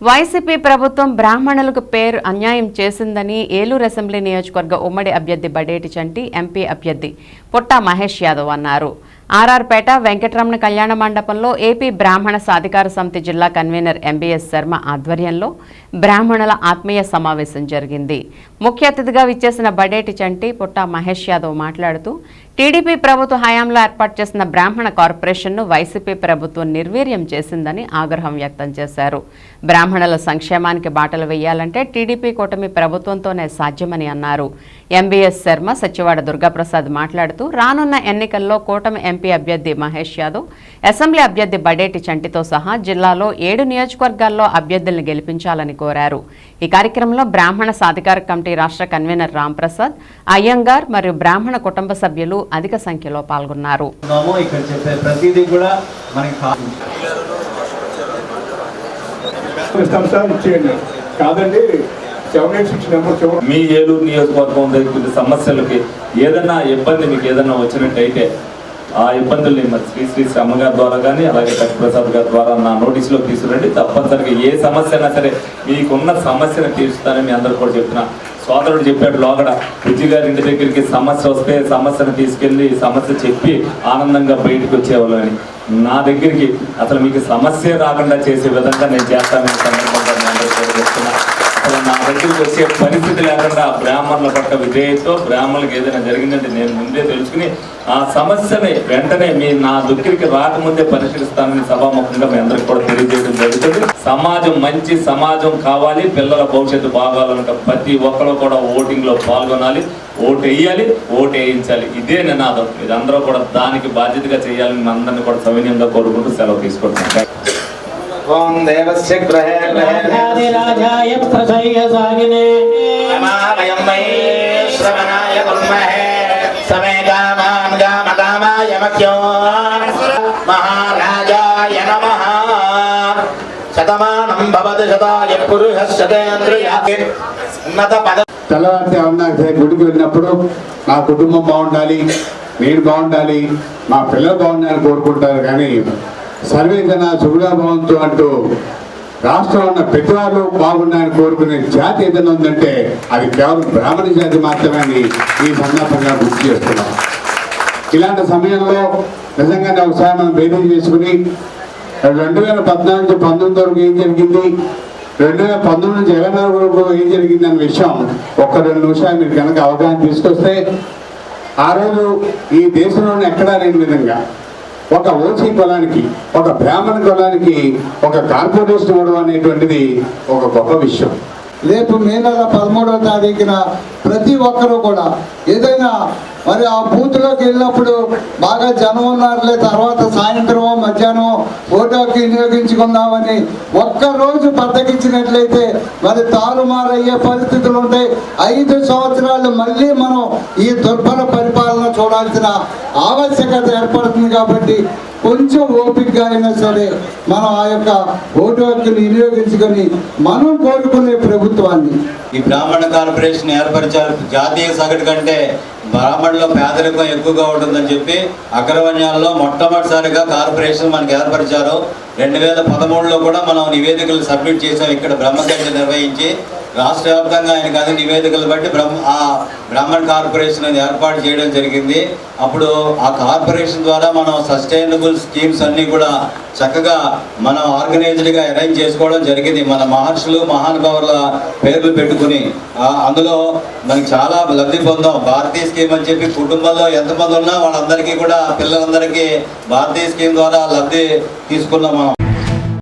YCP ప్రభుత్వం బ్రాహ్మణులకు పేరు అన్యాయం చేసిందని ఏలూరు అసెంబ్లీ నియోజకవర్గ ఉమ్మడి అభ్యర్థి బడేటి చంటి ఎంపీ అభ్యర్థి పుట్టా మహేష్ యాదవ్ అన్నారు. ఆర్ఆర్పేట వెంకటరమణ కళ్యాణ మండపంలో ఏపీ బ్రాహ్మణ సాధికార సమితి జిల్లా కన్వీనర్ ఎంబీఎస్ శర్మ ఆధ్వర్యంలో బ్రాహ్మణుల ఆత్మీయ సమావేశం జరిగింది. ముఖ్య అతిథిగా విచ్చేసిన బడేటి చంటి పుట్టా మహేష్ యాదవ్ మాట్లాడుతూ టీడీపీ ప్రభుత్వ హయాంలో ఏర్పాటు చేసిన బ్రాహ్మణ కార్పొరేషన్ను వైసీపీ ప్రభుత్వం నిర్వీర్యం చేసిందని ఆగ్రహం వ్యక్తం చేశారు. బ్రాహ్మణుల సంక్షేమానికి బాటలు వేయాలంటే టీడీపీ కూటమి ప్రభుత్వంతోనే సాధ్యమని అన్నారు. ఎంబీఎస్ శర్మ సచివాడ దుర్గాప్రసాద్ మాట్లాడుతూ రానున్న ఎన్నికల్లో కూటమి ఎంపీ అభ్యర్థి మహేష్ యాదవ్ అసెంబ్లీ అభ్యర్థి బడేటి చంటితో సహా జిల్లాలో ఏడు నియోజకవర్గాల్లో అభ్యర్థుల్ని గెలిపించాలని కోరారు. ఈ కార్యక్రమంలో బ్రాహ్మణ సాధికార కమిటీ రాష్ట్ర కన్వీనర్ రాంప్రసాద్ అయ్యంగార్ మరియు బ్రాహ్మణ కుటుంబ సభ్యులు అధిక సంఖ్యలో పాల్గొన్నారు. కాదండి మీ ఏలూరు నియోజకవర్గం దగ్గర సమస్యలకి ఏదైనా ఇబ్బంది మీకు ఏదైనా వచ్చినట్టయితే ఆ ఇబ్బందుల్ని మరి శ్రీ శ్రీ శ్రమ గారి ద్వారా కానీ అలాగే ప్రసాద్ గారి ద్వారా నా నోటీసులో తీసుకురండి. తప్పనిసరిగా ఏ సమస్య అయినా సరే మీకున్న సమస్యను తీరుస్తానని మీ అందరూ కూడా చెప్తున్నా. సోదరుడు చెప్పాడు లోగడ బుజ్జి గారి ఇంటి దగ్గరికి సమస్య వస్తే సమస్యను తీసుకెళ్ళి సమస్య చెప్పి ఆనందంగా బయటకు వచ్చేవాళ్ళని. నా దగ్గరికి అసలు మీకు సమస్య రాకుండా చేసే విధంగా నేను చేస్తానని సందర్భంగా అందరికీ చెప్తున్నా. నా దగ్గరికి వచ్చే పరిస్థితి లేకుండా బ్రాహ్మణుల పట్ల విధేయతో బ్రాహ్మణులకు ఏదైనా జరిగిందంటే నేను ముందే తెలుసుకుని ఆ సమస్యని వెంటనే మీ నా దగ్గరికి రాకముందే పరిశీలిస్తానని సభాముఖంగా మీ అందరికి కూడా తెలియజేయడం జరుగుతుంది. సమాజం మంచి సమాజం కావాలి పిల్లల భవిష్యత్తు బాగాలనుక ప్రతి ఒక్కరు కూడా ఓటింగ్లో పాల్గొనాలి ఓటు వేయాలి ఓటు వేయించాలి. ఇదే నినాదం. ఇది అందరూ కూడా దానికి బాధ్యతగా చేయాలని మీ అందరిని కూడా సవినయంగా కోరుకుంటూ సెలవు తీసుకుంటున్నాను ఓం దేవస్య గ్రహే గ్రహే రాజాయ ప్రసయ్య సాగినే నమామయం మై శ్రవణాయ కుర్మహే సమే కామాన్ కామ కామాయ మఖ్యో మహారాజాయ నమః శతమానం భవతి శతాయ పురుష శతేంద్రియ ఉన్నత పద తెల్లవారితే సరే గుడికి వెళ్ళినప్పుడు నా కుటుంబం బాగుండాలి నేను బాగుండాలి మా పిల్లలు బాగుండాలని కోరుకుంటారు కానీ సర్వే జన సుగుణా భవంతు అంటూ రాష్ట్రంలో ఉన్న ప్రతి బాగున్నాయని కోరుకునే జాతి ఏదైనా ఉందంటే అది కేవలం బ్రాహ్మణ జాతి మాత్రమే ఈ సందర్భంగా గుర్తు చేస్తున్నాం. ఇలాంటి సమయంలో నిజంగానే ఒకసారి మనం భేదం చేసుకుని రెండు వేల పద్నాలుగు నుంచి పంతొమ్మిది వరకు ఏం జరిగింది? రెండు వేల పంతొమ్మిది నుంచి ఇరవై నాలుగు వరకు ఏం జరిగింది అనే విషయం ఒక్క రెండు నిమిషాలు మీరు కనుక అవగాహన తీసుకొస్తే ఆ రోజు ఈ దేశంలోనే ఎక్కడా లేని విధంగా ఒక ఓసీ కులానికి ఒక బ్రాహ్మణ కులానికి ఒక కార్పొరేషన్ ఇవ్వడం అనేటువంటిది ఒక గొప్ప విషయం. రేపు మే నెల పదమూడవ తారీఖున ప్రతి ఒక్కరూ కూడా ఏదైనా మరి ఆ బూత్లోకి వెళ్ళినప్పుడు బాగా జనం ఉన్నారులే తర్వాత సాయంత్రం మధ్యాహ్నం ఓటోకి వినియోగించుకుందామని ఒక్కరోజు బద్దకించినట్లయితే మరి తారుమారయ్యే పరిస్థితులు ఉంటాయి. ఐదు సంవత్సరాలు మళ్ళీ మనం ఈ దుర్భర పరిపాలన చూడాల్సిన ఆవశ్యకత ఏర్పడుతుంది కాబట్టి కొంచెం ఓపికగా అయినా సరే మనం ఆ యొక్క ఓటు హక్కుని వినియోగించుకొని మనం కోరుకునే ప్రభుత్వాన్ని. ఈ బ్రాహ్మణ కార్పొరేషన్ ఏర్పరిచారు. జాతీయ సగటు కంటే బ్రాహ్మణుల పేదరికం ఎక్కువగా ఉంటుందని చెప్పి అగ్రవణ్యాల్లో మొట్టమొదటిసారిగా కార్పొరేషన్ మనకి ఏర్పరిచారు. రెండు వేల పదమూడులో కూడా మనం నివేదికలు సబ్మిట్ చేసాం ఇక్కడ బ్రహ్మగంట నిర్వహించి రాష్ట్ర వ్యాప్తంగా ఆయనకు అన్ని నివేదికలు బట్టి బ్రహ్మ ఆ బ్రాహ్మణ్ కార్పొరేషన్ అనేది ఏర్పాటు చేయడం జరిగింది. అప్పుడు ఆ కార్పొరేషన్ ద్వారా మనం సస్టైనబుల్ స్కీమ్స్ అన్నీ కూడా చక్కగా మనం ఆర్గనైజ్డ్గా అరేంజ్ చేసుకోవడం జరిగింది. మన మహర్షులు మహానుభావుల పేర్లు పెట్టుకుని. అందులో మనకి చాలా లబ్ధి పొందాం. భారతీయ స్కీమ్ అని చెప్పి కుటుంబంలో ఎంతమంది ఉన్నా వాళ్ళందరికీ కూడా పిల్లలందరికీ భారతీయ స్కీమ్ ద్వారా లబ్ధి తీసుకున్నాం మనం.